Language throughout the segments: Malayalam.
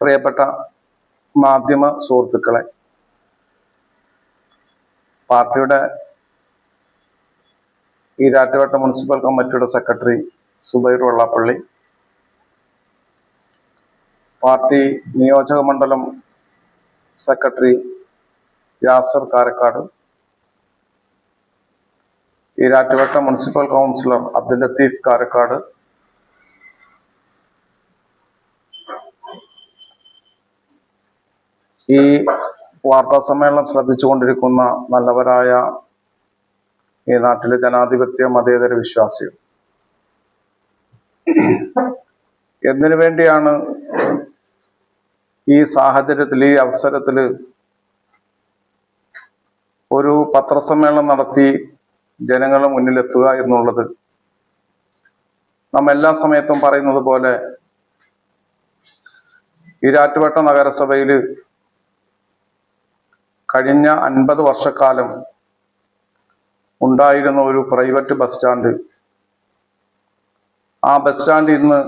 പ്രിയപ്പെട്ട മാധ്യമ സുഹൃത്തുക്കളെ പാർട്ടിയുടെ ഈരാറ്റുപേട്ട മുനിസിപ്പൽ കമ്മിറ്റിയുടെ സെക്രട്ടറി സുബൈർ വെള്ളാപ്പള്ളി പാർട്ടി നിയോജക മണ്ഡലം secretary Yasar Karakkad Erattupetta municipal councillor Abdul Latheef Karakkad ഈ വാർത്താ സമ്മേളനം ശ്രദ്ധിച്ചുകൊണ്ടിരിക്കുന്ന നല്ലവരായ ഈ നാട്ടിലെ ജനാധിപത്യ മതേതര വിശ്വാസികൾ. എന്തിനു വേണ്ടിയാണ് ഈ സാഹചര്യത്തിൽ ഈ അവസരത്തിൽ ഒരു പത്രസമ്മേളനം നടത്തി ജനങ്ങളെ മുന്നിലെത്തുക എന്നുള്ളത് നമ്മ എല്ലാ സമയത്തും പറയുന്നത് പോലെ ഈരാറ്റുപേട്ട നഗരസഭയിൽ കഴിഞ്ഞ അൻപത് വർഷക്കാലം ഉണ്ടായിരുന്ന ഒരു പ്രൈവറ്റ് ബസ് സ്റ്റാൻഡ്. ആ ബസ് സ്റ്റാൻഡ് ഇന്ന്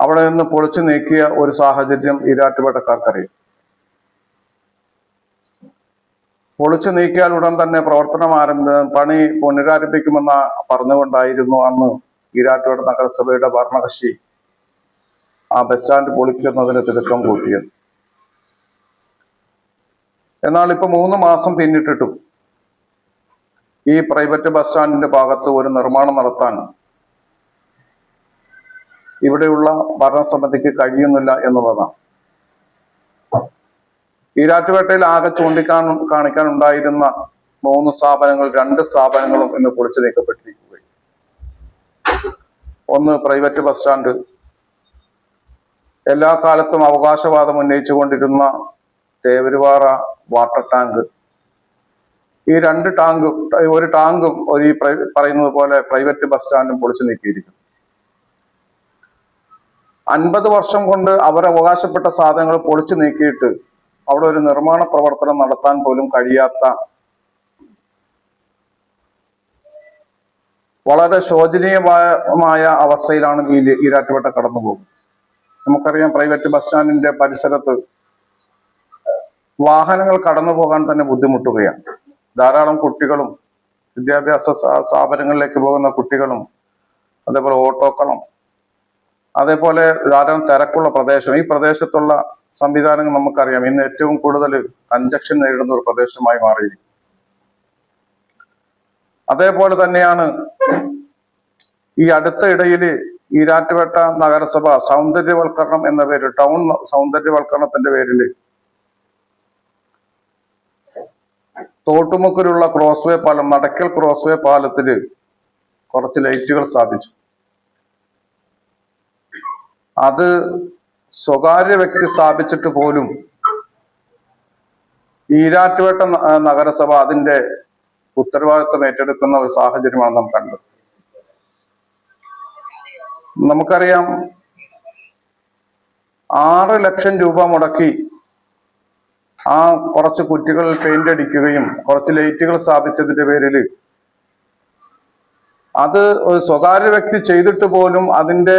അവിടെ നിന്ന് പൊളിച്ചു നീക്കിയ ഒരു സാഹചര്യം ഈരാറ്റുപേട്ടക്കാർക്കറിയാം. പൊളിച്ചു നീക്കിയാൽ ഉടൻ തന്നെ പ്രവർത്തനം ആരംഭ പണി പുനരാരംഭിക്കുമെന്ന പറഞ്ഞുകൊണ്ടായിരുന്നു അന്ന് ഈരാറ്റുപേട്ട നഗരസഭയുടെ ഭരണകക്ഷി ആ ബസ് സ്റ്റാൻഡ് പൊളിക്കുന്നതിന് തിടുക്കം കൂട്ടിയത്. എന്നാൽ ഇപ്പൊ മൂന്ന് മാസം പിന്നിട്ടിട്ടും ഈ പ്രൈവറ്റ് ബസ് സ്റ്റാൻഡിന്റെ ഭാഗത്ത് ഒരു നിർമ്മാണം നടത്താൻ ഇവിടെയുള്ള ഭരണസമിതിക്ക് കഴിയുന്നില്ല എന്നുള്ളതാണ്. ഈരാറ്റുപേട്ടയിൽ ആകെ ചൂണ്ടിക്കാൻ കാണിക്കാൻ ഉണ്ടായിരുന്ന മൂന്ന് സ്ഥാപനങ്ങൾ രണ്ട് സ്ഥാപനങ്ങളും ഇന്ന് പൊളിച്ചു നീക്കപ്പെട്ടിരിക്കുകയും ഒന്ന് പ്രൈവറ്റ് ബസ് സ്റ്റാൻഡ്. എല്ലാ കാലത്തും അവകാശവാദം ഉന്നയിച്ചുകൊണ്ടിരുന്ന തേവരുവാറ വാട്ടർ ടാങ്ക്. ഈ രണ്ട് ടാങ്കും ഒരു ടാങ്കും ഒരു ഈ പറയുന്നത് പോലെ പ്രൈവറ്റ് ബസ് സ്റ്റാൻഡും പൊളിച്ചു നീക്കിയിരിക്കുന്നു. അൻപത് വർഷം കൊണ്ട് അവരവകാശപ്പെട്ട സാധനങ്ങൾ പൊളിച്ചു നീക്കിയിട്ട് അവിടെ ഒരു നിർമ്മാണ പ്രവർത്തനം നടത്താൻ പോലും കഴിയാത്ത വളരെ ശോചനീയമായ അവസ്ഥയിലാണ് ഈ ഈരാറ്റുപേട്ട കടന്നു പോകുന്നത് നമുക്കറിയാം പ്രൈവറ്റ് ബസ് സ്റ്റാൻഡിന്റെ പരിസരത്ത് വാഹനങ്ങൾ കടന്നു പോകാൻ തന്നെ ബുദ്ധിമുട്ടുകയാണ്. ധാരാളം കുട്ടികളും വിദ്യാഭ്യാസ സ്ഥാ- സ്ഥാപനങ്ങളിലേക്ക് പോകുന്ന കുട്ടികളും അതേപോലെ ഓട്ടോക്കളും അതേപോലെ ധാരാളം തിരക്കുള്ള പ്രദേശം. ഈ പ്രദേശത്തുള്ള സംവിധാനങ്ങൾ നമുക്കറിയാം. ഇന്ന് ഏറ്റവും കൂടുതൽ കഞ്ചക്ഷൻ നേരിടുന്ന ഒരു പ്രദേശമായി മാറിയിരിക്കും അതേപോലെ തന്നെയാണ് ഈ അടുത്ത ഇടയിൽ ഈരാറ്റുപേട്ട നഗരസഭ സൗന്ദര്യവൽക്കരണം എന്ന പേരിൽ ടൗൺ സൗന്ദര്യവൽക്കരണത്തിന്റെ പേരിൽ തോട്ടുമുക്കിലുള്ള ക്രോസ്വേ പാലം മടക്കൽ ക്രോസ്വേ പാലത്തിൽ കുറച്ച് ലൈറ്റുകൾ സ്ഥാപിച്ചു. അത് സ്വകാര്യ വ്യക്തി സ്ഥാപിച്ചിട്ട് പോലും ഈരാറ്റുപേട്ട നഗരസഭ അതിന്റെ ഉത്തരവാദിത്വം ഏറ്റെടുക്കുന്ന ഒരു സാഹചര്യമാണ് നാം കണ്ടത്. നമുക്കറിയാം ആറ് ലക്ഷം രൂപ മുടക്കി ആ കുറച്ച് കുറ്റികൾ പെയിന്റ് അടിക്കുകയും കുറച്ച് ലൈറ്റുകൾ സ്ഥാപിച്ചതിന്റെ പേരിൽ അത് ഒരു സ്വകാര്യ വ്യക്തി ചെയ്തിട്ട് പോലും അതിന്റെ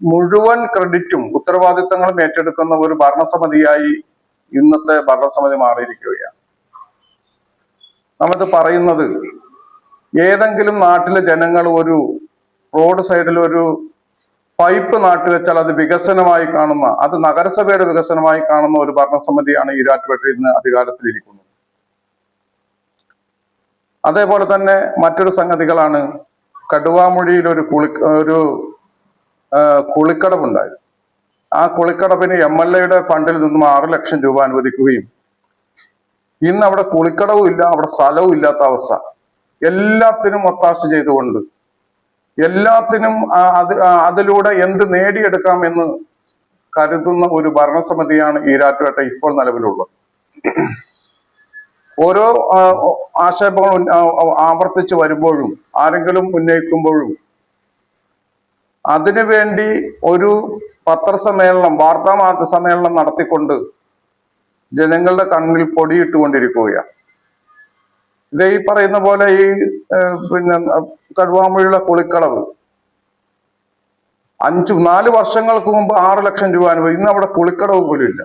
മുഴുവൻ ക്രെഡിറ്റും ഉത്തരവാദിത്തങ്ങളും ഏറ്റെടുക്കുന്ന ഒരു ഭരണസമിതിയായി ഇന്നത്തെ ഭരണസമിതി മാറിയിരിക്കുകയാണ്. നമ്മൾ പറയുന്നത് ഏതെങ്കിലും നാട്ടിലെ ജനങ്ങൾ ഒരു റോഡ് സൈഡിൽ ഒരു പൈപ്പ് നാട്ടുവെച്ചാൽ അത് വികസനമായി കാണുന്ന അത് നഗരസഭയുടെ വികസനമായി കാണുന്ന ഒരു ഭരണസമിതിയാണ് ഈരാറ്റുപേട്ട ഇന്ന് അധികാരത്തിലിരിക്കുന്നത്. അതേപോലെ തന്നെ മറ്റൊരു സംഗതികളാണ് കടുവാമൊഴിയിൽ ഒരു കുളി ഒരു കുളിക്കടവുണ്ടായി ആ കുളിക്കടവിന് എം എൽ എയുടെ ഫണ്ടിൽ നിന്നും ആറു ലക്ഷം രൂപ അനുവദിക്കുകയും ഇന്ന് അവിടെ കുളിക്കടവും ഇല്ല അവിടെ സ്ഥലവും ഇല്ലാത്ത അവസ്ഥ. എല്ലാത്തിനും ഒത്താശ ചെയ്തുകൊണ്ട് എല്ലാത്തിനും അത് അതിലൂടെ എന്ത് നേടിയെടുക്കാം എന്ന് കരുതുന്ന ഒരു ഭരണസമിതിയാണ് ഈരാറ്റുപേട്ട ഇപ്പോൾ നിലവിലുള്ളത്. ഓരോ ആക്ഷേപങ്ങൾ ആവർത്തിച്ച് വരുമ്പോഴും ആരെങ്കിലും ഉന്നയിക്കുമ്പോഴും അതിനുവേണ്ടി ഒരു പത്രസമ്മേളനം വാർത്താ സമ്മേളനം നടത്തിക്കൊണ്ട് ജനങ്ങളുടെ കണ്ണിൽ പൊടിയിട്ടുകൊണ്ടിരിക്കുകയാണ്. ഇത് ഈ പറയുന്ന പോലെ ഈ പിന്നെ കടുവാമൊഴിയുള്ള കുളിക്കളവ്. അഞ്ചു നാല് വർഷങ്ങൾക്ക് മുമ്പ് ആറ് ലക്ഷം രൂപ അനുഭവം. ഇന്ന് അവിടെ കുളിക്കടവ് പോലും ഇല്ല.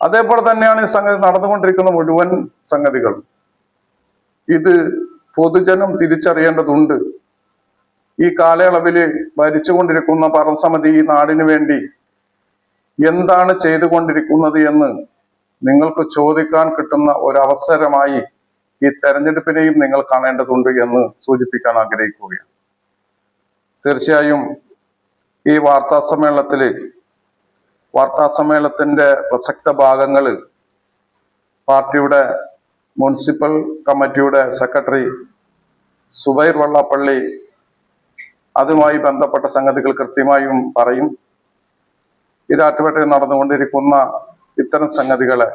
അതേപോലെ തന്നെയാണ് ഈ സംഗതി നടന്നുകൊണ്ടിരിക്കുന്ന മുഴുവൻ സംഗതികൾ ഇത് പൊതുജനം തിരിച്ചറിയേണ്ടതുണ്ട്. ഈ കാലയളവിൽ ഭരിച്ചുകൊണ്ടിരിക്കുന്ന ഭരണസമിതി ഈ നാടിനു വേണ്ടി എന്താണ് ചെയ്തുകൊണ്ടിരിക്കുന്നത് എന്ന് നിങ്ങൾക്ക് ചോദിക്കാൻ കിട്ടുന്ന ഒരവസരമായി ഈ തെരഞ്ഞെടുപ്പിനെയും നിങ്ങൾ കാണേണ്ടതുണ്ട് എന്ന് സൂചിപ്പിക്കാൻ ആഗ്രഹിക്കുകയാണ്. തീർച്ചയായും ഈ വാർത്താ സമ്മേളനത്തിൽ വാർത്താ സമ്മേളനത്തിന്റെ പ്രസക്ത ഭാഗങ്ങൾ പാർട്ടിയുടെ മുനിസിപ്പൽ കമ്മിറ്റിയുടെ സെക്രട്ടറി സുബൈർ വള്ളാപ്പള്ളി അതുമായി ബന്ധപ്പെട്ട സംഗതികൾ കൃത്യമായും പറയും. ഇരാറ്റുപേട്ടയിൽ നടന്നുകൊണ്ടിരിക്കുന്ന ഇത്തരം സംഗതികളെ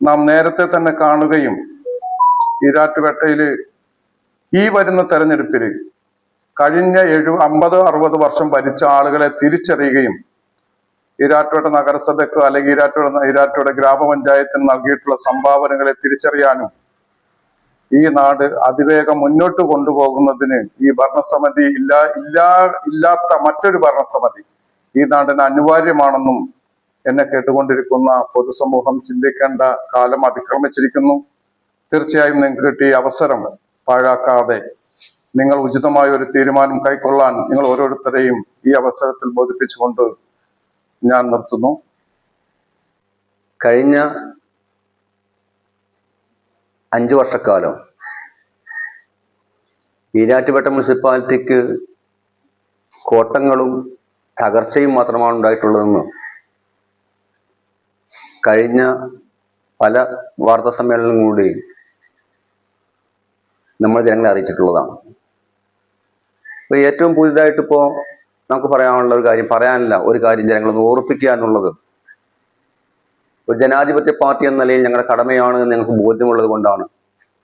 നാം നേരത്തെ തന്നെ കാണുകയും ഈരാറ്റുപേട്ടയിൽ ഈ വരുന്ന തെരഞ്ഞെടുപ്പിൽ കഴിഞ്ഞ എഴു അമ്പത് അറുപത് വർഷം ഭരിച്ച ആളുകളെ തിരിച്ചറിയുകയും ഈരാറ്റുപേട്ട നഗരസഭയ്ക്ക് അല്ലെങ്കിൽ ഈരാറ്റുപേട ഈരാറ്റുപേട ഗ്രാമപഞ്ചായത്തിന് നൽകിയിട്ടുള്ള സംഭാവനകളെ തിരിച്ചറിയാനും ഈ നാട് അതിവേഗം മുന്നോട്ട് കൊണ്ടുപോകുന്നതിന് ഈ ഭരണസമിതി ഇല്ലാ ഇല്ലാ ഇല്ലാത്ത മറ്റൊരു ഭരണസമിതി ഈ നാടിന് അനിവാര്യമാണെന്നും എന്നെ കേട്ടുകൊണ്ടിരിക്കുന്ന പൊതുസമൂഹം ചിന്തിക്കേണ്ട കാലം അതിക്രമിച്ചിരിക്കുന്നു. തീർച്ചയായും നിങ്ങൾക്ക് കിട്ടിയ അവസരം പാഴാക്കാതെ നിങ്ങൾ ഉചിതമായ ഒരു തീരുമാനം കൈക്കൊള്ളാൻ നിങ്ങൾ ഓരോരുത്തരെയും ഈ അവസരത്തിൽ ബോധിപ്പിച്ചുകൊണ്ട് ഞാൻ നിർത്തുന്നു. കഴിഞ്ഞ അഞ്ചു വർഷക്കാലം ഈരാറ്റുപേട്ട മുനിസിപ്പാലിറ്റിക്ക് കോട്ടങ്ങളും തകർച്ചയും മാത്രമാണ് ഉണ്ടായിട്ടുള്ളതെന്ന് കഴിഞ്ഞ പല വാർത്താ സമ്മേളനങ്ങളിലൂടെ നമ്മൾ ജനങ്ങളെ അറിയിച്ചിട്ടുള്ളതാണ്. അപ്പോൾ ഏറ്റവും പുതിയതായിട്ടിപ്പോൾ നമുക്ക് പറയാനുള്ള ഒരു കാര്യം പറയാനില്ല ഒരു കാര്യം ജനങ്ങളൊന്ന് ഓർപ്പിക്കുക എന്നുള്ളത്. ഒരു ജനാധിപത്യ പാർട്ടി എന്ന നിലയിൽ ഞങ്ങളുടെ കടമയാണ് എന്ന് ഞങ്ങൾക്ക് ബോധ്യമുള്ളത് കൊണ്ടാണ്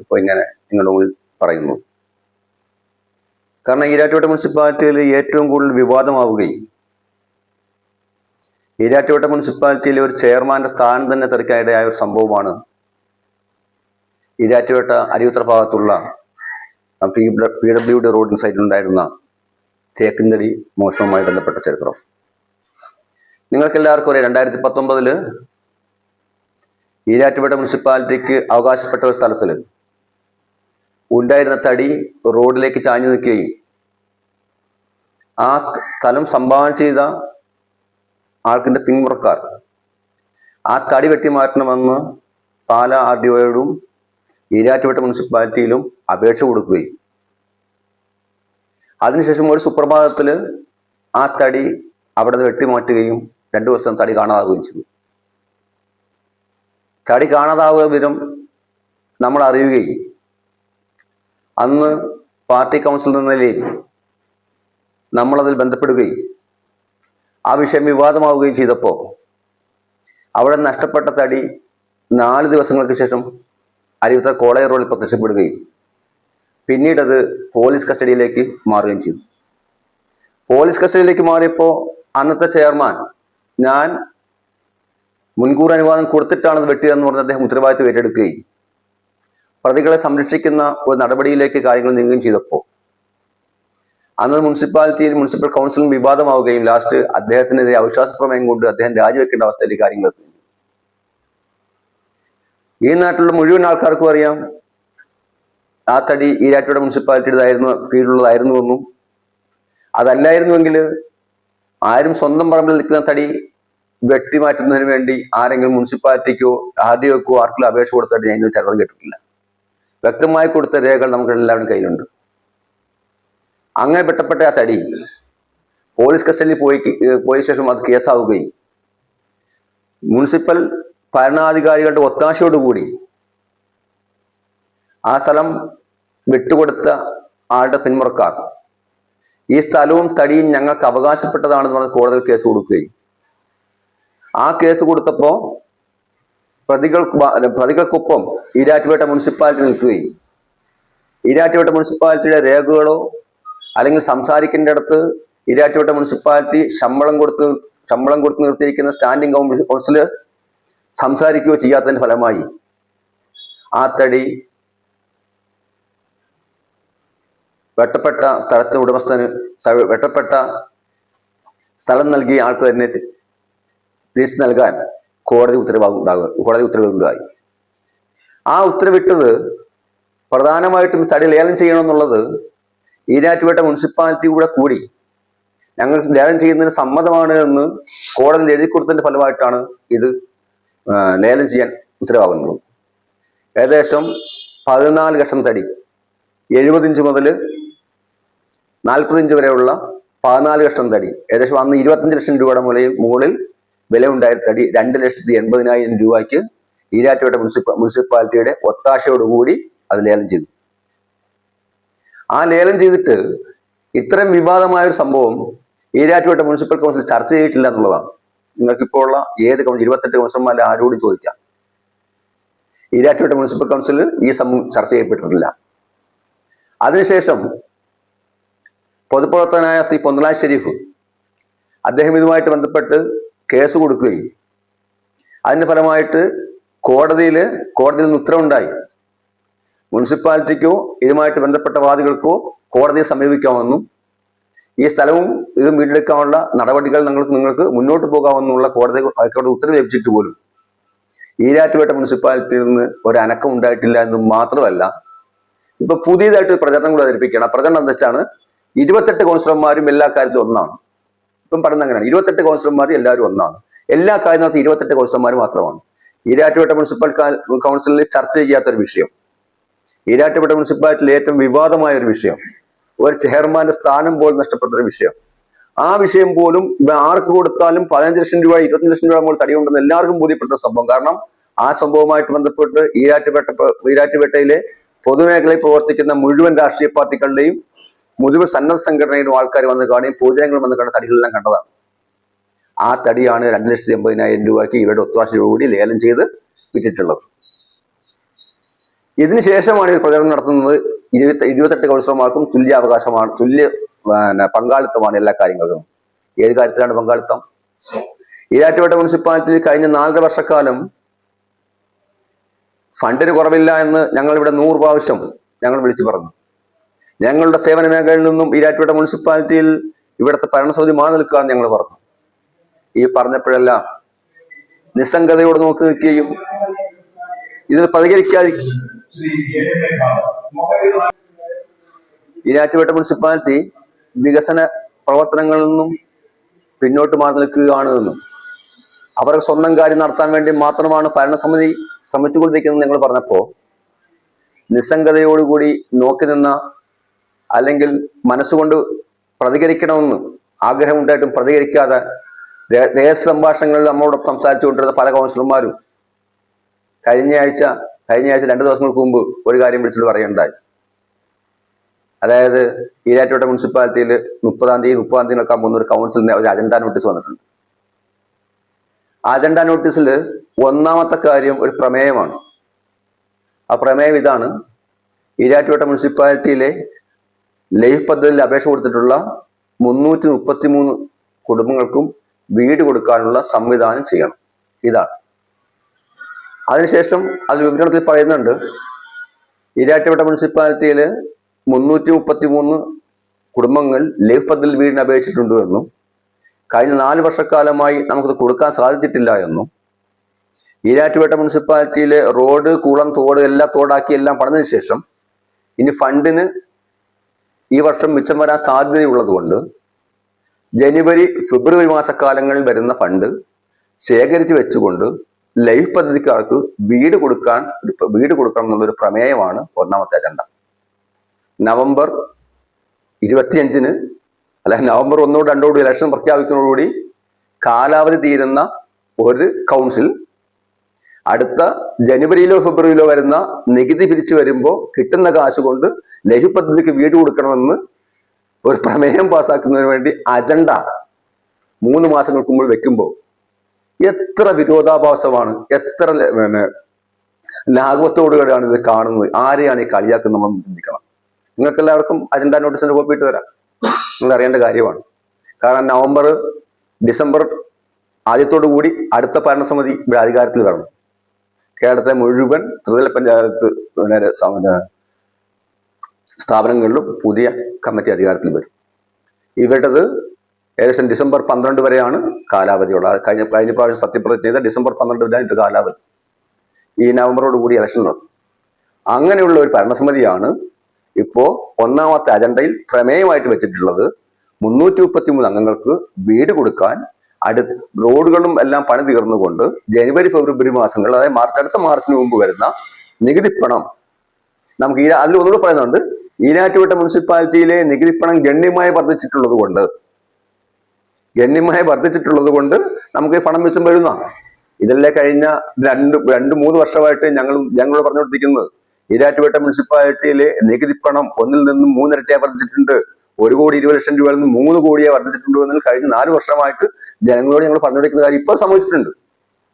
ഇപ്പോൾ ഇങ്ങനെ നിങ്ങളുടെ മുന്നിൽ പറയുന്നത്. കാരണം ഈരാറ്റുപേട്ട മുനിസിപ്പാലിറ്റിയിൽ ഏറ്റവും കൂടുതൽ വിവാദമാവുകയും ഈരാറ്റുപേട്ട മുനിസിപ്പാലിറ്റിയിലെ ഒരു ചെയർമാന്റെ സ്ഥാനം തന്നെ തെറിക്കാനിടയായ ഒരു സംഭവമാണ് ഈരാറ്റുപേട്ട അരിയുത്ര ഭാഗത്തുള്ള പി പി ഡബ്ല്യു ഡി റോഡിന് സൈഡിലുണ്ടായിരുന്ന തേക്കിൻതടി മോഷണവുമായി ബന്ധപ്പെട്ട ചരിത്രം. നിങ്ങൾക്ക് എല്ലാവർക്കും അറിയാം രണ്ടായിരത്തി പത്തൊമ്പതിൽ ഈരാറ്റുപേട്ട മുനിസിപ്പാലിറ്റിക്ക് അവകാശപ്പെട്ട ഒരു സ്ഥലത്തിൽ ഉണ്ടായിരുന്ന തടി റോഡിലേക്ക് ചാഞ്ഞു നിൽക്കുകയും ആ സ്ഥലം സംഭാവന ചെയ്ത ആൾക്കിന്റെ പിന്മുറക്കാർ ആ തടി വെട്ടി മാറ്റണമെന്ന് പാല ആർ ഡി ഒയോടും ഈരാറ്റുപേട്ട മുനിസിപ്പാലിറ്റിയിലും അപേക്ഷ കൊടുക്കുകയും. അതിനുശേഷം ഒരു സുപ്രഭാതത്തിൽ ആ തടി അവിടെ നിന്ന് വെട്ടിമാറ്റുകയും രണ്ടു ദിവസം തടി കാണാതാവുകയും ചെയ്തു. തടി കാണാതാവുക വിധം നമ്മൾ അറിയുകയും അന്ന് പാർട്ടി കൗൺസിൽ എന്ന നിലയിൽ നമ്മളതിൽ ബന്ധപ്പെടുകയും ആ വിഷയം വിവാദമാവുകയും ചെയ്തപ്പോൾ അവിടെ നഷ്ടപ്പെട്ട തടി നാല് ദിവസങ്ങൾക്ക് ശേഷം അരുവിത്ര കോളേജ് റോഡിൽ പ്രത്യക്ഷപ്പെടുകയും പിന്നീട് അത് പോലീസ് കസ്റ്റഡിയിലേക്ക് മാറുകയും ചെയ്തു. പോലീസ് കസ്റ്റഡിയിലേക്ക് മാറിയപ്പോൾ അന്നത്തെ ചെയർമാൻ ഞാൻ മുൻകൂർ അനുവാദം കൊടുത്തിട്ടാണ് വെട്ടിയതെന്ന് പറഞ്ഞ് അദ്ദേഹം ഉത്തരവാദിത്വം ഏറ്റെടുക്കുകയും പ്രതികളെ സംരക്ഷിക്കുന്ന ഒരു നടപടിയിലേക്ക് കാര്യങ്ങൾ നീങ്ങുകയും ചെയ്തപ്പോൾ അന്ന് മുനിസിപ്പാലിറ്റിയിൽ മുനിസിപ്പൽ കൗൺസിലും വിവാദമാവുകയും ലാസ്റ്റ് അദ്ദേഹത്തിനെതിരെ അവിശ്വാസ പ്രമേയം കൊണ്ട് അദ്ദേഹം രാജിവെക്കേണ്ട അവസ്ഥയിൽ കാര്യങ്ങൾ എത്തി ഈ നാട്ടിലുള്ള മുഴുവൻ ആൾക്കാർക്കും അറിയാം. ആ തടി ഈരാറ്റുപേട്ട മുനിസിപ്പാലിറ്റിയുടേതായിരുന്നു കീഴിലുള്ളതായിരുന്നുവെന്നും അതല്ലായിരുന്നുവെങ്കിൽ ആരും സ്വന്തം പറമ്പിൽ നിൽക്കുന്ന തടി വെട്ടി മാറ്റുന്നതിന് വേണ്ടി ആരെങ്കിലും മുനിസിപ്പാലിറ്റിക്കോ ആർ ഡി ആർക്കെങ്കിലും അപേക്ഷ കൊടുത്തിട്ട് ഞാൻ ഇന്ന് ചരിത്രം കേട്ടിട്ടില്ല. വ്യക്തമായി കൊടുത്ത രേഖകൾ നമുക്ക് എല്ലാവരും കയ്യിലുണ്ട്. അങ്ങനെ പെട്ടപ്പെട്ട ആ തടി പോലീസ് കസ്റ്റഡിയിൽ പോയി പോലീസ് ശേഷം അത് കേസാവുകയും. മുനിസിപ്പൽ ഭരണാധികാരികളുടെ ഒത്താശയോടുകൂടി ആ സ്ഥലം വിട്ടുകൊടുത്ത ആളുടെ പിന്മുറക്കാർ. ഈ സ്ഥലവും തടിയും ഞങ്ങൾക്ക് അവകാശപ്പെട്ടതാണെന്ന് പറഞ്ഞ് കോടതി കേസ് കൊടുക്കുകയും. ആ കേസ് കൊടുത്തപ്പോൾ പ്രതികൾ പ്രതികൾക്കൊപ്പം ഈരാറ്റുപേട്ട മുനിസിപ്പാലിറ്റി നിൽക്കുകയും. ഈരാറ്റുപേട്ട മുനിസിപ്പാലിറ്റിയുടെ രേഖകളോ അല്ലെങ്കിൽ സംസാരിക്കേണ്ട അടുത്ത് ഈരാറ്റുപേട്ട മുനിസിപ്പാലിറ്റി ശമ്പളം കൊടുത്ത് ശമ്പളം കൊടുത്ത് നിർത്തിയിരിക്കുന്ന സ്റ്റാൻഡിംഗ് കൗൺസിൽ സംസാരിക്കുകയോ ചെയ്യാത്തതിന്റെ ഫലമായി ആ തടി വെട്ടപ്പെട്ട സ്ഥലത്തിന് ഉടമസ്ഥന് വെട്ടപ്പെട്ട സ്ഥലം നൽകിയ ആൾക്ക് തന്നെ തിരിച്ചു നൽകാൻ കോടതി ഉത്തരവാകും ഉണ്ടാകുക കോടതി ഉത്തരവുണ്ടായി ആ ഉത്തരവിട്ടത് പ്രധാനമായിട്ടും തടി ലേലം ചെയ്യണമെന്നുള്ളത് ഈരാറ്റുപേട്ട മുനിസിപ്പാലിറ്റി കൂടെ കൂടി ഞങ്ങൾ ലേലം ചെയ്യുന്നതിന് സമ്മതമാണ് എന്ന് കോടതി എഴുതി കൊടുത്തതിന്റെ ഫലമായിട്ടാണ് ഇത് ലേലം ചെയ്യാൻ ഉത്തരവാകുന്നത് ഏകദേശം പതിനാല് ലക്ഷം തടി എഴുപത് ഇഞ്ച് മുതൽ നാൽപ്പത്തിഞ്ച് വരെയുള്ള പതിനാല് ലക്ഷം തടി. ഏകദേശം അന്ന് ഇരുപത്തഞ്ച് ലക്ഷം രൂപയുടെ മുകളിൽ മുകളിൽ വില ഉണ്ടായ തടി രണ്ട് ലക്ഷത്തി എൺപതിനായിരം രൂപയ്ക്ക് ഈരാറ്റുപേട്ട മുനിസിപ്പ മുനിസിപ്പാലിറ്റിയുടെ ഒത്താശയോടുകൂടി അത് ലേലം ചെയ്തു. ആ ലേലം ചെയ്തിട്ട് ഇത്തരം വിവാദമായ ഒരു സംഭവം ഈരാറ്റുപേട്ട മുനിസിപ്പൽ കൗൺസിൽ ചർച്ച ചെയ്തിട്ടില്ല എന്നുള്ളതാണ്. നിങ്ങൾക്കിപ്പോൾ ഉള്ള ഏത് കൗൺസിൽ ഇരുപത്തെട്ട് കൗൺസിലർമാരെ ആരോടും ചോദിക്കാം. ഈരാറ്റുപേട്ട മുനിസിപ്പൽ കൗൺസിൽ ഈ സംഭവം ചർച്ച ചെയ്യപ്പെട്ടിട്ടില്ല. അതിനുശേഷം പൊതുപ്രവർത്തകനായ ശ്രീ പൊന്നലാൽ ഷെരീഫ് അദ്ദേഹം ഇതുമായിട്ട് ബന്ധപ്പെട്ട് കേസ് കൊടുക്കുകയും അതിന്റെ ഫലമായിട്ട് കോടതിയിൽ കോടതിയിൽ നിന്ന് ഉത്തരവുണ്ടായി മുനിസിപ്പാലിറ്റിക്കോ ഇതുമായിട്ട് ബന്ധപ്പെട്ട വാദികൾക്കോ കോടതിയെ സമീപിക്കാമെന്നും ഈ സ്ഥലവും ഇതും വീണ്ടെടുക്കാനുള്ള നടപടികൾ നിങ്ങൾക്ക് നിങ്ങൾക്ക് മുന്നോട്ട് പോകാമെന്നുള്ള കോടതി ഹൈക്കോടതി ഉത്തരവ് ലഭിച്ചിട്ട് പോലും ഈരാറ്റുപേട്ട മുനിസിപ്പാലിറ്റിയിൽ നിന്ന് ഒരു അനക്കം ഉണ്ടായിട്ടില്ല എന്ന് മാത്രമല്ല ഇപ്പൊ പുതിയതായിട്ട് പ്രചരണം കൂടെ അവതരിപ്പിക്കുകയാണ്. പ്രചരണം എന്താ വെച്ചാണ് ഇരുപത്തെട്ട് കൗൺസിലർമാരും എല്ലാ കാര്യത്തിലും ഒന്നാണ്. ഇപ്പം പറയുന്നത് അങ്ങനെയാണ്. ഇരുപത്തെട്ട് കൗൺസിലർമാരും എല്ലാവരും ഒന്നാണ്. എല്ലാ കാര്യത്തിനകത്ത് ഇരുപത്തെട്ട് കൗൺസിലർമാർ മാത്രമാണ്. ഈരാറ്റുപേട്ട മുനിസിപ്പൽ കൗൺസിലിൽ ചർച്ച ചെയ്യാത്തൊരു വിഷയം. ഈരാറ്റുപേട്ട മുനിസിപ്പാലിറ്റിയിൽ ഏറ്റവും വിവാദമായ ഒരു വിഷയം. ഒരു ചെയർമാന്റെ സ്ഥാനം പോലും നഷ്ടപ്പെട്ട ഒരു വിഷയം. ആ വിഷയം പോലും ഇവ ആർക്ക് കൊടുത്താലും പതിനഞ്ച് ലക്ഷം രൂപ ഇരുപത്തഞ്ച് ലക്ഷം രൂപ മുകളിൽ തടിയുണ്ടെന്ന് എല്ലാവർക്കും ബോധ്യപ്പെട്ട സംഭവം. കാരണം ആ സംഭവവുമായിട്ട് ബന്ധപ്പെട്ട് ഈരാറ്റുപേട്ട ഈരാറ്റുപേട്ടയിലെ പൊതുമേഖലയിൽ പ്രവർത്തിക്കുന്ന മുഴുവൻ രാഷ്ട്രീയ പാർട്ടികളുടെയും മുഴുവൻ സന്നദ്ധ സംഘടനയുടെ ആൾക്കാർ വന്ന് കാണുകയും പൊതുജനങ്ങൾ വന്ന് കണ്ട തടികളെല്ലാം കണ്ടതാണ്. ആ തടിയാണ് രണ്ട് ലക്ഷത്തി എൺപതിനായിരം രൂപയ്ക്ക് ഇവരുടെ ഒത്താശയോടുകൂടി ലേലം ചെയ്ത് വിറ്റിട്ടുള്ളത്. ഇതിനുശേഷമാണ് ഇവർ പ്രചരണം നടത്തുന്നത് ഇരുപത്തി ഇരുപത്തെട്ട് കൗൺസിലർമാർക്കും തുല്യ അവകാശമാണ് തുല്യ പങ്കാളിത്തമാണ് എല്ലാ കാര്യങ്ങളും ഏത് കാര്യത്തിലാണ് പങ്കാളിത്തം? ഈരാറ്റുപേട്ട മുനിസിപ്പാലിറ്റിയിൽ കഴിഞ്ഞ നാലര വർഷക്കാലം ഫണ്ടിന് കുറവില്ല എന്ന് ഞങ്ങൾ ഇവിടെ നൂറ് പ്രാവശ്യം ഞങ്ങൾ വിളിച്ചു പറഞ്ഞു. ഞങ്ങളുടെ സേവന മേഖലയിൽ നിന്നും ഈരാറ്റുപേട്ട മുനിസിപ്പാലിറ്റിയിൽ ഇവിടുത്തെ ഭരണസമിതി മാറി നിൽക്കാൻ ഞങ്ങൾ പറഞ്ഞു. ഈ പറഞ്ഞപ്പോഴെല്ലാം നിസ്സംഗതയോട് നോക്കി നിൽക്കുകയും ഇതിന് പ്രതികരിക്കാതെ ഈരാറ്റുപേട്ട മുനിസിപ്പാലിറ്റി വികസന പ്രവർത്തനങ്ങളിൽ നിന്നും പിന്നോട്ട് മാറി നിൽക്കുകയാണ് എന്നും അവർക്ക് സ്വന്തം കാര്യം നടത്താൻ വേണ്ടി മാത്രമാണ് ഭരണസമിതി ശ്രമിച്ചുകൊണ്ടിരിക്കുന്നത് നിങ്ങൾ പറഞ്ഞപ്പോ നിസ്സംഗതയോടുകൂടി നോക്കി നിന്ന അല്ലെങ്കിൽ മനസ്സുകൊണ്ട് പ്രതികരിക്കണമെന്ന് ആഗ്രഹമുണ്ടായിട്ടും പ്രതികരിക്കാതെ രഹ- രഹസ്യ സംഭാഷണങ്ങളിൽ നമ്മളോട് സംസാരിച്ചുകൊണ്ടിരുന്ന പല കൗൺസിലർമാരും കഴിഞ്ഞ ആഴ്ച കഴിഞ്ഞ ആഴ്ച രണ്ട് ദിവസങ്ങൾക്ക് മുമ്പ് ഒരു കാര്യം വിളിച്ചിട്ട് പറയുണ്ടായി അതായത് ഈരാറ്റോട്ട മുനിസിപ്പാലിറ്റിയിൽ മുപ്പതാം തീയതി മുപ്പതാം തീയതി ഒക്കെ പോകുന്ന ഒരു കൗൺസിലിന് ഒരു അജണ്ട നോട്ടീസ് വന്നിട്ടുണ്ട്. അജണ്ട നോട്ടീസിൽ ഒന്നാമത്തെ കാര്യം ഒരു പ്രമേയമാണ്. ആ പ്രമേയം ഇതാണ് ഈരാറ്റുപേട്ട മുനിസിപ്പാലിറ്റിയിലെ ലൈഫ് പദ്ധതിയിൽ അപേക്ഷ കൊടുത്തിട്ടുള്ള മുന്നൂറ്റി മുപ്പത്തി മൂന്ന് കുടുംബങ്ങൾക്കും വീട് കൊടുക്കാനുള്ള സംവിധാനം ചെയ്യണം. ഇതാണ്. അതിനുശേഷം അത് വിവരണത്തിൽ പറയുന്നുണ്ട്. ഈരാറ്റുപേട്ട മുനിസിപ്പാലിറ്റിയിൽ മുന്നൂറ്റി മുപ്പത്തി മൂന്ന് കുടുംബങ്ങൾ ലൈഫ് പദ്ധതിയിൽ വീടിന് അപേക്ഷിച്ചിട്ടുണ്ട് എന്നും കഴിഞ്ഞ നാല് വർഷക്കാലമായി നമുക്കത് കൊടുക്കാൻ സാധിച്ചിട്ടില്ല എന്നും ഈരാറ്റുപേട്ട മുനിസിപ്പാലിറ്റിയിലെ റോഡ് കുളം തോട് എല്ലാം തോടാക്കി എല്ലാം പണിതിനു ശേഷം ഇനി ഫണ്ടിന് ഈ വർഷം മിച്ചം വരാൻ സാധ്യതയുള്ളതുകൊണ്ട് ജനുവരി ഫെബ്രുവരി മാസക്കാലങ്ങളിൽ വരുന്ന ഫണ്ട് ശേഖരിച്ചു വെച്ചുകൊണ്ട് ലൈഫ് പദ്ധതിക്കാർക്ക് വീട് കൊടുക്കാൻ വീട് കൊടുക്കണം എന്നുള്ളൊരു പ്രമേയമാണ് ഒന്നാമത്തെ അജണ്ട. നവംബർ ഇരുപത്തിയഞ്ചിന് അല്ല നവംബർ ഒന്നോട് രണ്ടോട് ഇലക്ഷൻ പ്രഖ്യാപിക്കുന്നതോടുകൂടി കാലാവധി തീരുന്ന ഒരു കൗൺസിൽ അടുത്ത ജനുവരിയിലോ ഫെബ്രുവരിയിലോ വരുന്ന നികുതി പിരിച്ചു വരുമ്പോൾ കിട്ടുന്ന കാശ് കൊണ്ട് ലഹു പദ്ധതിക്ക് വീട് കൊടുക്കണമെന്ന് ഒരു പ്രമേയം പാസ്സാക്കുന്നതിന് വേണ്ടി അജണ്ട മൂന്ന് മാസങ്ങൾക്ക് മുമ്പ് വെക്കുമ്പോൾ എത്ര വിരോധാഭാസമാണ് എത്ര പിന്നെ ലാഘവത്തോടുകൂടിയാണ് ഇത് കാണുന്നത് ആരെയാണ് ഈ കളിയാക്കുന്നത് നമ്മൾ ചിന്തിക്കണം. നിങ്ങൾക്ക് എല്ലാവർക്കും അജണ്ട നോട്ടീസിന്റെ കോപ്പി ഇട്ട് തരാം. നിങ്ങൾ അറിയേണ്ട കാര്യമാണ്. കാരണം നവംബർ ഡിസംബർ ആദ്യത്തോടു കൂടി അടുത്ത ഭരണസമിതി ഇവിടെ അധികാരത്തിൽ വരണം. കേരളത്തെ മുഴുവൻ ത്രിതല പഞ്ചായത്ത് സ്ഥാപനങ്ങളിലും പുതിയ കമ്മിറ്റി അധികാരത്തിൽ വരും. ഇവരുടേത് ഏകദേശം ഡിസംബർ പന്ത്രണ്ട് വരെയാണ് കാലാവധിയുള്ളത്. കഴിഞ്ഞ കഴിഞ്ഞ പ്രാവശ്യം സത്യപ്രതിജ്ഞ ചെയ്ത ഡിസംബർ പന്ത്രണ്ട് വരെയാണ് ഇത് കാലാവധി. ഈ നവംബറോട് കൂടി ഇലക്ഷൻ നടക്കും. അങ്ങനെയുള്ള ഒരു ഭരണസമിതിയാണ് ഇപ്പോൾ ഒന്നാമത്തെ അജണ്ടയിൽ പ്രമേയമായിട്ട് വെച്ചിട്ടുള്ളത് മുന്നൂറ്റി മുപ്പത്തി മൂന്ന് അംഗങ്ങൾക്ക് വീട് കൊടുക്കാൻ അടു റോഡുകളും എല്ലാം പണി തീർന്നുകൊണ്ട് ജനുവരി ഫെബ്രുവരി മാസങ്ങൾ അതായത് മാർച്ച് അടുത്ത മാർച്ചിന് മുമ്പ് വരുന്ന നികുതി പണം നമുക്ക് ഈ അതിൽ ഒന്നുകൂടെ പറയുന്നുണ്ട്. ഈരാറ്റുപേട്ട മുനിസിപ്പാലിറ്റിയിലെ നികുതി പണം ഗണ്യമായി വർദ്ധിച്ചിട്ടുള്ളത് കൊണ്ട് ഗണ്യമായി വർദ്ധിച്ചിട്ടുള്ളത് കൊണ്ട് നമുക്ക് ഈ പണം മിച്ചം വരുന്ന ഇതല്ലേ കഴിഞ്ഞ രണ്ട് രണ്ട് മൂന്ന് വർഷമായിട്ട് ഞങ്ങൾ ഞങ്ങൾ പറഞ്ഞുകൊണ്ടിരിക്കുന്നത്. ഈരാറ്റുപേട്ട മുനിസിപ്പാലിറ്റിയിലെ നികുതി പണം ഒന്നിൽ നിന്നും മൂന്നിരട്ടിയായി വർദ്ധിച്ചിട്ടുണ്ട്. ഒരു കോടി ഇരുപത് ലക്ഷം രൂപയിൽ നിന്ന് മൂന്ന് കോടിയായി വർദ്ധിച്ചിട്ടുണ്ട് എന്ന് കഴിഞ്ഞ നാല് വർഷമായിട്ട് ജനങ്ങളോട് ഞങ്ങൾ പറഞ്ഞുകൊടുക്കുന്ന കാര്യം ഇപ്പോൾ സംഭവിച്ചിട്ടുണ്ട്.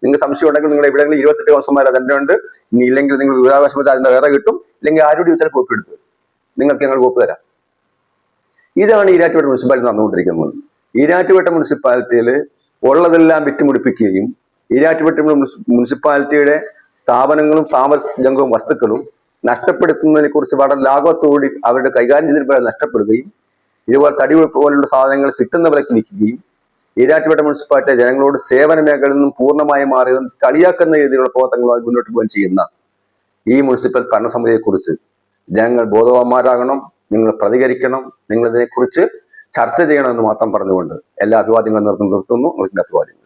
നിങ്ങൾക്ക് സംശയം ഉണ്ടെങ്കിൽ നിങ്ങൾ എവിടെയെങ്കിലും ഇരുപത്തെട്ട് കൗൺസിലർമാർ അതിന്റെ ഉണ്ട്. ഇനി ഇല്ലെങ്കിൽ നിങ്ങൾ വിവരാവകാശം വെച്ചാൽ അതിന്റെ വേറെ കിട്ടും. ഇല്ലെങ്കിൽ ആരോട് ചോദിച്ചാൽ കോപ്പി എടുത്ത് നിങ്ങൾക്ക് ഞങ്ങൾ കോപ്പി തരാം. ഇതാണ് ഈരാറ്റുപേട്ട മുനിസിപ്പാലിറ്റി നടന്നുകൊണ്ടിരിക്കുന്നത്. ഈരാറ്റുപേട്ട മുനിസിപ്പാലിറ്റിയിൽ ഉള്ളതെല്ലാം വിറ്റുമുടിപ്പിക്കുകയും ഈരാറ്റുപേട്ട മുനിസിപ്പാലിറ്റിയുടെ സ്ഥാപനങ്ങളും സാമജംഗവും വസ്തുക്കളും നഷ്ടപ്പെടുത്തുന്നതിനെ കുറിച്ച് വളരെ ലാഘവത്തോടി അവരുടെ കൈകാര്യം ചെയ്തപ്പോൾ നഷ്ടപ്പെടുകയും ഇതുപോലെ തടി പോലുള്ള സാധനങ്ങൾ കിട്ടുന്ന വിലക്ക് വിൽക്കുകയും ഈരാറ്റുപേട്ട മുനിസിപ്പാലിറ്റി ജനങ്ങളോട് സേവന മേഖലയിൽ നിന്നും പൂർണമായി മാറിയതും കളിയാക്കുന്ന രീതിയിലുള്ള പ്രവർത്തനങ്ങളുമായി മുന്നോട്ട് പോകാൻ ചെയ്യുന്ന ഈ മുനിസിപ്പൽ ഭരണസമിതിയെക്കുറിച്ച് ജനങ്ങൾ ബോധവാന്മാരാകണം നിങ്ങൾ പ്രതികരിക്കണം നിങ്ങൾ ഇതിനെക്കുറിച്ച് ചർച്ച ചെയ്യണമെന്ന് മാത്രം പറഞ്ഞുകൊണ്ട് എല്ലാ അഭിവാദ്യങ്ങളും നിർത്തുന്നു നിർത്തുന്നു. നിങ്ങൾക്ക് അഭിവാദ്യങ്ങൾ.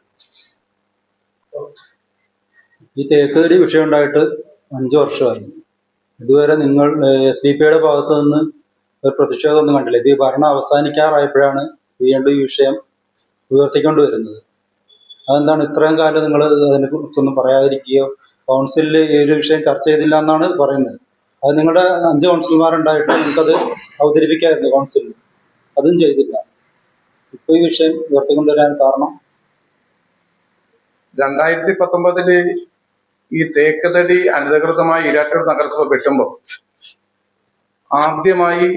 ഈ തേക്കടി വിഷയം ഉണ്ടായിട്ട് അഞ്ചു വർഷമായി. ഇതുവരെ നിങ്ങൾ എസ് ഡി പിയുടെ ഭാഗത്തു നിന്ന് ഒരു പ്രതിഷേധമൊന്നും കണ്ടില്ല. ഇത് ഭരണം അവസാനിക്കാറായപ്പോഴാണ് വീണ്ടും ഈ വിഷയം ഉയർത്തിക്കൊണ്ട് വരുന്നത്. അതെന്താണ്? ഇത്രയും കാലം നിങ്ങൾ അതിനെ കുറിച്ചൊന്നും പറയാതിരിക്കുകയോ കൗൺസിലിൽ ഈ വിഷയം ചർച്ച ചെയ്തില്ല എന്നാണ് പറയുന്നത്. അത് നിങ്ങളുടെ അഞ്ച് കൗൺസിലർമാരുണ്ടായിട്ട് നിങ്ങൾക്കത് അവതരിപ്പിക്കായിരുന്നു കൗൺസിലിൽ അതും ചെയ്തില്ല. ഇപ്പോൾ ഈ വിഷയം ഉയർത്തിക്കൊണ്ടുവരാൻ കാരണം? രണ്ടായിരത്തി പത്തൊമ്പതിൽ ഈ തേക്കതടി അനധികൃതമായി ഇരാറ്റൂർ നഗരസഭ വെട്ടുമ്പോൾ ആദ്യമായി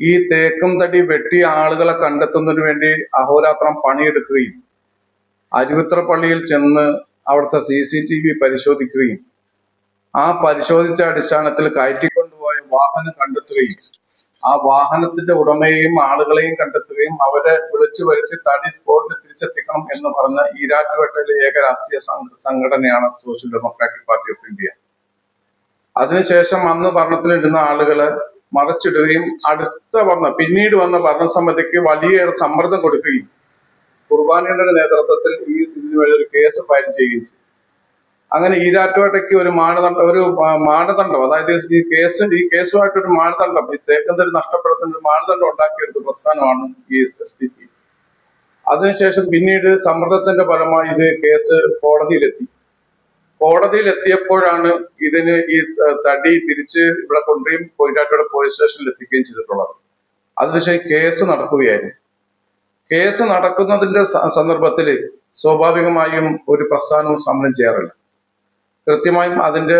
ഈ തേക്കും തടി വെട്ടിയ ആളുകളെ കണ്ടെത്തുന്നതിന് വേണ്ടി അഹോരാത്രം പണിയെടുക്കുകയും അരുവിത്ര പള്ളിയിൽ ചെന്ന് അവിടുത്തെ സി സി ടി വി പരിശോധിക്കുകയും ആ പരിശോധിച്ച അടിസ്ഥാനത്തിൽ കയറ്റിക്കൊണ്ടുപോയ വാഹനം കണ്ടെത്തുകയും ആ വാഹനത്തിന്റെ ഉടമയെയും ആളുകളെയും കണ്ടെത്തുകയും അവരെ വിളിച്ചു വരുത്തി തടി സ്പോട്ടിൽ തിരിച്ചെത്തിക്കണം എന്ന് പറഞ്ഞ ഈരാറ്റുപേട്ടയിലെ ഏക രാഷ്ട്രീയ സംഘടനയാണ് social democratic party of India അതിനുശേഷം അന്ന് ഭരണത്തിലിരുന്ന ആളുകളെ മറച്ചിടുകയും അടുത്ത വന്ന പിന്നീട് വന്ന ഭരണസമിതിക്ക് വലിയ സമ്മർദ്ദം കൊടുക്കുകയും കുർബാനയുടെ നേതൃത്വത്തിൽ ഈ ഇതിനുവേണ്ടി ഒരു കേസ് ഫയൽ ചെയ്യുകയും ചെയ്തു. അങ്ങനെ ഈരാറ്റുപേട്ടയ്ക്ക് ഒരു മാനദണ്ഡം ഒരു മാനദണ്ഡം. അതായത് ഈ കേസ് ഈ കേസുമായിട്ട് ഒരു മാനദണ്ഡം. ഈ തേക്കന്തരി നഷ്ടപ്പെടുത്തുന്ന ഒരു മാനദണ്ഡം ഉണ്ടാക്കിയെടുത്ത പ്രസ്ഥാനമാണ് ഈ എസ് ഡി പി അതിനുശേഷം പിന്നീട് സമ്മർദ്ദത്തിന്റെ ഫലമായി ഇത് കേസ് കോടതിയിലെത്തി. കോടതിയിൽ എത്തിയപ്പോഴാണ് ഇതിന് ഈ തടി തിരിച്ച് ഇവിടെ കൊണ്ടുപോയും കോയിറ്റാട്ടോടെ പോലീസ് സ്റ്റേഷനിൽ എത്തിക്കുകയും ചെയ്തിട്ടുള്ളത്. അതിനുശേഷം കേസ് നടക്കുകയായിരുന്നു. കേസ് നടക്കുന്നതിന്റെ സന്ദർഭത്തിൽ സ്വാഭാവികമായും ഒരു പ്രസ്ഥാനവും സമരം ചെയ്യാറില്ല. കൃത്യമായും അതിന്റെ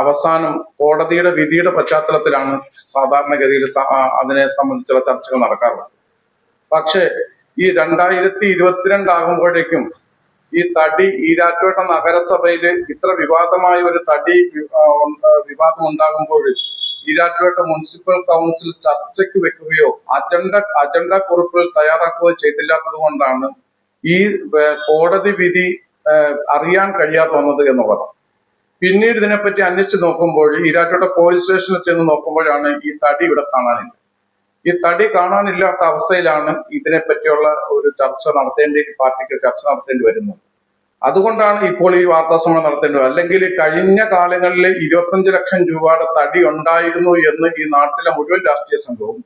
അവസാനം കോടതിയുടെ വിധിയുടെ പശ്ചാത്തലത്തിലാണ് സാധാരണഗതിയിൽ അതിനെ സംബന്ധിച്ചുള്ള ചർച്ചകൾ നടക്കാറുള്ളത്. പക്ഷേ ഈ രണ്ടായിരത്തി ഇരുപത്തിരണ്ടാകുമ്പോഴേക്കും ഈ തടി ഈരാറ്റുപേട്ട നഗരസഭയിൽ ഇത്ര വിവാദമായ ഒരു തടി വിവാദം ഉണ്ടാകുമ്പോൾ ഈരാറ്റുപേട്ട മുനിസിപ്പൽ കൗൺസിൽ ചർച്ചയ്ക്ക് വെക്കുകയോ അജണ്ട അജണ്ട കുറിപ്പുകൾ തയ്യാറാക്കുകയോ ചെയ്തില്ലാത്തത് കൊണ്ടാണ് ഈ കോടതി വിധി അറിയാൻ കഴിയാതെ വന്നത് എന്നുള്ളതാണ് പിന്നീട് ഇതിനെപ്പറ്റി അന്വേഷിച്ച് നോക്കുമ്പോൾ ഈരാറ്റുപേട്ട പോലീസ് സ്റ്റേഷനിൽ ചെന്ന് നോക്കുമ്പോഴാണ് ഈ തടി ഇവിടെ കാണാനില്ല. ഈ തടി കാണാനില്ലാത്ത അവസ്ഥയിലാണ് ഇതിനെപ്പറ്റിയുള്ള ഒരു ചർച്ച നടത്തേണ്ടി പാർട്ടിക്ക് ചർച്ച നടത്തേണ്ടി വരുന്നത്. അതുകൊണ്ടാണ് ഇപ്പോൾ ഈ വാർത്താ സമ്മേളനം നടത്തേണ്ടത് അല്ലെങ്കിൽ കഴിഞ്ഞ കാലങ്ങളിൽ ഇരുപത്തഞ്ച് ലക്ഷം രൂപയുടെ തടി ഉണ്ടായിരുന്നു എന്ന് ഈ നാട്ടിലെ മുഴുവൻ രാഷ്ട്രീയ സംഘവും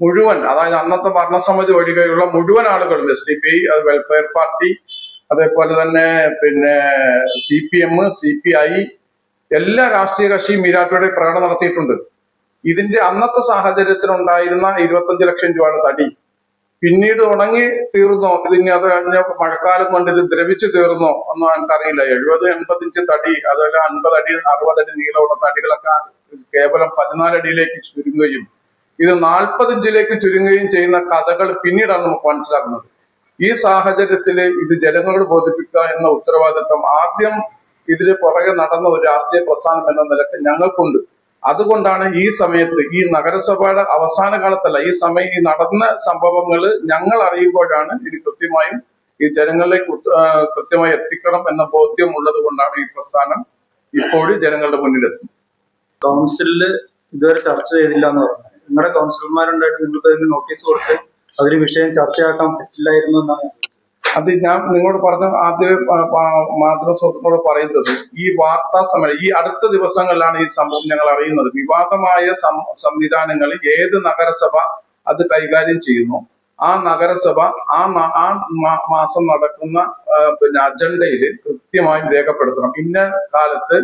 മുഴുവൻ അതായത് അന്നത്തെ ഭരണസമിതി ഒഴികെയുള്ള മുഴുവൻ ആളുകളും S D P welfare party അതേപോലെ തന്നെ പിന്നെ C P M C P I എല്ലാ രാഷ്ട്രീയ കക്ഷിയും ഈരാറ്റോടെ പ്രകടനം നടത്തിയിട്ടുണ്ട്. ഇതിന്റെ അന്നത്തെ സാഹചര്യത്തിൽ ഉണ്ടായിരുന്ന ഇരുപത്തഞ്ച് ലക്ഷം രൂപയുടെ തടി പിന്നീട് ഉണങ്ങി തീർന്നോ? ഇതിന് അത് കഴിഞ്ഞ മഴക്കാലം കൊണ്ട് ഇത് ദ്രവിച്ചു തീർന്നോ? ഒന്നും എനിക്കറിയില്ല. എഴുപത് എൺപത്തിഞ്ച് തടി അതുപോലെ അൻപത് അടി അറുപത് അടി നീളമുള്ള തടികളൊക്കെ കേവലം പതിനാലടിയിലേക്ക് ചുരുങ്ങുകയും ഇത് നാൽപ്പത് ഇഞ്ചിലേക്ക് ചുരുങ്ങുകയും ചെയ്യുന്ന കഥകൾ പിന്നീടാണ് നമുക്ക് മനസ്സിലാക്കുന്നത് ഈ സാഹചര്യത്തിൽ ഇത് ജനങ്ങളോട് ബോധിപ്പിക്കുക എന്ന ഉത്തരവാദിത്വം ആദ്യം ഇതിന് പുറകെ നടന്ന ഒരു രാഷ്ട്രീയ പ്രസ്ഥാനം എന്ന നിലയ്ക്ക് ഞങ്ങൾക്കുണ്ട്. അതുകൊണ്ടാണ് ഈ സമയത്ത് ഈ നഗരസഭയുടെ അവസാന കാലത്തല്ല ഈ സമയം ഈ നടന്ന സംഭവങ്ങൾ ഞങ്ങൾ അറിയുമ്പോഴാണ് ഇത് കൃത്യമായും ഈ ജനങ്ങളിലേക്ക് കൃത്യമായി എത്തിക്കണം എന്ന ബോധ്യം ഉള്ളത് കൊണ്ടാണ് ഈ പ്രസ്ഥാനം ഇപ്പോഴും ജനങ്ങളുടെ മുന്നിലെത്തുന്നത്. കൗൺസിലിൽ ഇതുവരെ ചർച്ച ചെയ്തില്ല എന്ന് പറഞ്ഞു. നിങ്ങളുടെ കൗൺസിലർമാരുണ്ടായിട്ട് നിങ്ങൾക്ക് നോട്ടീസ് കൊടുത്ത് അതിൽ വിഷയം ചർച്ചയാക്കാൻ പറ്റില്ലായിരുന്നു എന്നാണ് അത് ഞാൻ നിങ്ങളോട് പറഞ്ഞ ആദ്യ മാതൃസ്വത്തോട് പറയുന്നത് ഈ വാർത്താ സമയം ഈ അടുത്ത ദിവസങ്ങളിലാണ് ഈ സംഭവം ഞങ്ങൾ അറിയുന്നത്. വിവാദമായ സംവിധാനങ്ങളിൽ ഏത് നഗരസഭ അത് കൈകാര്യം ചെയ്യുന്നു? ആ നഗരസഭ ആ ആ മാസം നടക്കുന്ന പിന്നെ അജണ്ടയിൽ കൃത്യമായും രേഖപ്പെടുത്തണം. ഇന്ന കാലത്ത്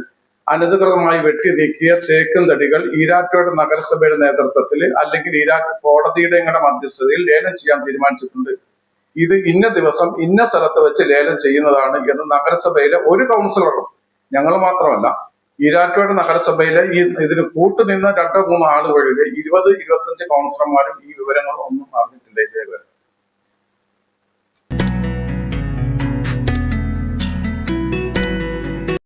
അനധികൃതമായി വെട്ടി നീക്കിയ തേക്കും തടികൾ ഈരാറ്റോട് നഗരസഭയുടെ നേതൃത്വത്തിൽ അല്ലെങ്കിൽ ഈരാറ്റ് കോടതിയുടെ ഇങ്ങനെ മധ്യസ്ഥതയിൽ ലേലം ചെയ്യാൻ തീരുമാനിച്ചിട്ടുണ്ട്. ഇത് ഇന്ന ദിവസം ഇന്ന സ്ഥലത്ത് വെച്ച് ലേലം ചെയ്യുന്നതാണ് എന്ന് നഗരസഭയിലെ ഒരു കൗൺസിലറും ഞങ്ങൾ മാത്രമല്ല ഈരാറ്റോട് നഗരസഭയിലെ ഈ ഇതിന് കൂട്ടുനിന്ന രണ്ടോ മൂന്നോ ആളുകളിൽ ഇരുപത് ഇരുപത്തഞ്ച് കൗൺസിലർമാരും ഈ വിവരങ്ങൾ ഒന്നും അറിഞ്ഞിട്ടില്ല ഇതേവരെ.